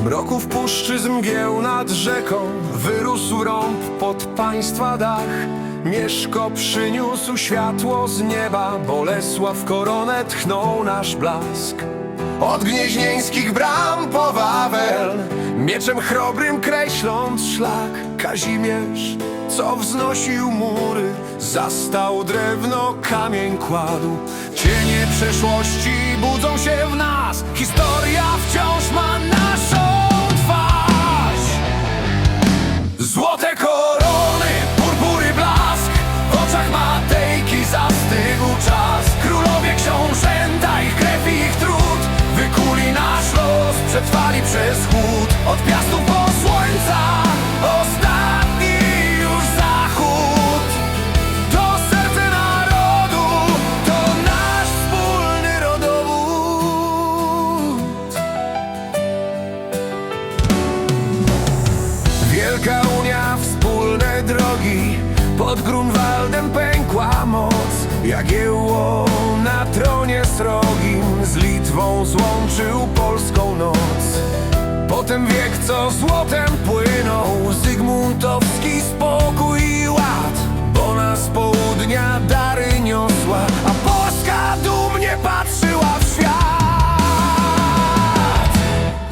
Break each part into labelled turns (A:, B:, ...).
A: zmroków puszczy z mgieł nad rzeką Wyrósł rąb pod państwa dach. Mieszko przyniósł światło z nieba Bolesław koronę tchnął nasz blask. Od gnieźnieńskich bram po Wawel Mieczem chrobrym kreśląc szlak. Kazimierz, co wznosił mury Zastał drewno, kamień kładł Cienie przeszłości budzą się w nas Historia wciąż ma naszą Wielka Unia, wspólne drogi. Pod Grunwaldem pękła moc. Jagiełło na tronie srogim. Z Litwą złączył polską noc. Potem wiek, co złotem płynął. Zygmuntowski spokój i ład. Bo nas południa dary niosła. A Polska dumnie patrzyła w świat.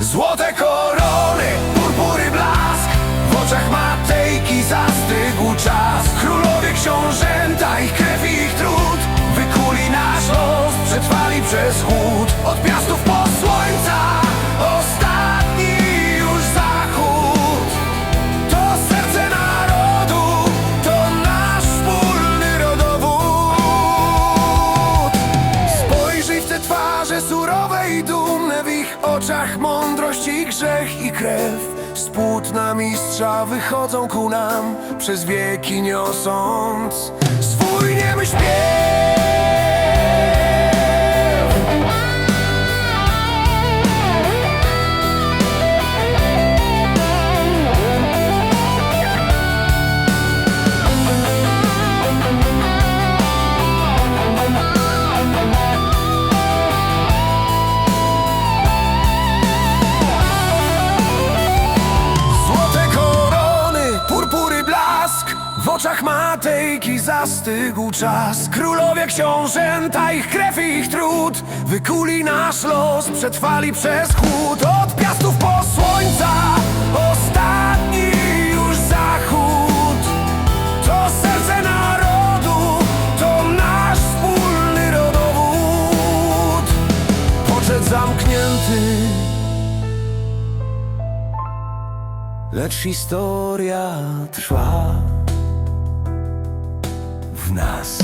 A: Złote korony, przetrwali przez chłód. Od piastów po słońca Ostatni już zachód. To serce narodu To nasz wspólny rodowód. Spojrzyj w te twarze surowe i dumne W ich oczach mądrość i grzech i krew. Z płótna mistrza wychodzą ku nam Przez wieki niosąc. Swój niemy śpiew oczach Matejki zastygł czas. Królowie książęta, ich krew i ich trud. Wykuli nasz los, przetrwali przez chłód. Od piastów po słońca Ostatni już zachód. To serce narodu To nasz wspólny rodowód. Poczet zamknięty. Lecz historia trwa nas.